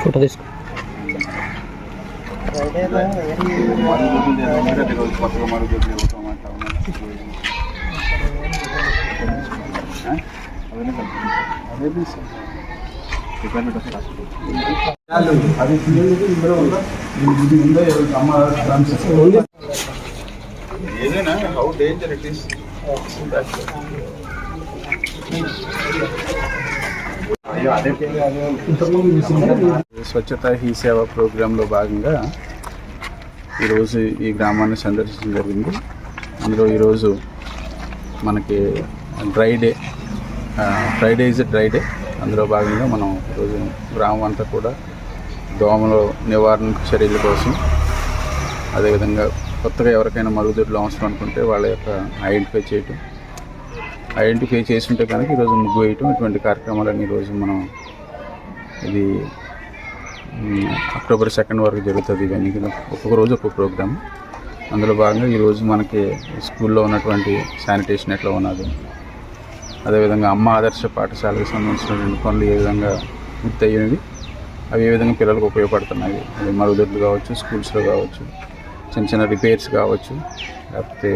Photo తీసుకో. అది ఇందులో ఉందా ఇది అమ్మ ఏదైనా how danger it is Swachhata Hi Seva ప్రోగ్రాంలో భాగంగా ఈరోజు ఈ గ్రామాన్ని సందర్శించడం జరిగింది. అందులో ఈరోజు మనకి dry day Friday is dry day అందులో భాగంగా మనం ఈరోజు గ్రామం అంతా కూడా దోమల నివారణ చర్యల కోసం అదేవిధంగా కొత్తగా ఎవరికైనా మరుగుదొడ్లు అవసరం అనుకుంటే వాళ్ళ యొక్క ఐడెంటిఫై చేయటం ఐడెంటిఫై చేసి ఉంటే కనుక ఈరోజు ముగ్గు వేయటం ఇటువంటి కార్యక్రమాలన్నీ ఈరోజు మనం ఇది అక్టోబర్ సెకండ్ వరకు జరుగుతుంది. ఇవన్నీ ఒక్కొక్క రోజు ఒక్కొక్క ప్రోగ్రామ్ అందులో భాగంగా ఈరోజు మనకి స్కూల్లో ఉన్నటువంటి శానిటేషన్ ఎట్లా ఉన్నది అదేవిధంగా అమ్మ ఆదర్శ పాఠశాలకు సంబంధించినటువంటి పనులు ఏ విధంగా పూర్తయ్యేవి అవి ఏ విధంగా పిల్లలకు ఉపయోగపడుతున్నాయి. అది మరుగుదొడ్లు కావచ్చు స్కూల్స్లో కావచ్చు చిన్న చిన్న రిపేర్స్ కావచ్చు లేకపోతే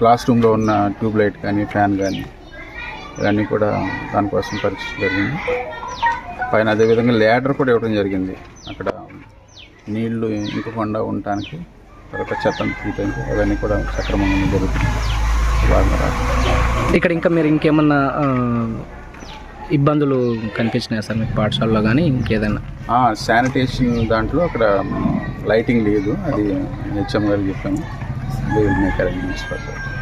క్లాస్ రూమ్లో ఉన్న ట్యూబ్ లైట్ కానీ ఫ్యాన్ కానీ ఇవన్నీ కూడా దానికోసం పరీక్ష జరిగింది. పైన అదేవిధంగా ల్యాడర్ కూడా ఇవ్వడం జరిగింది. అక్కడ నీళ్ళు ఇంకకుండా ఉండటానికి తర్వాత చెత్తను తీయడానికి అవన్నీ కూడా సక్రమంగా జరుగుతుంది. ఇక్కడ ఇంకా మీరు ఇంకేమన్నా ఇబ్బందులు కనిపించినాయి సార్ మీకు పాఠశాలలో కానీ ఇంకేదైనా? శానిటేషన్ దాంట్లో అక్కడ లైటింగ్ లేదు. అది హెచ్ఎం గారికి చెప్పాము लेवल में करेंगे इस पर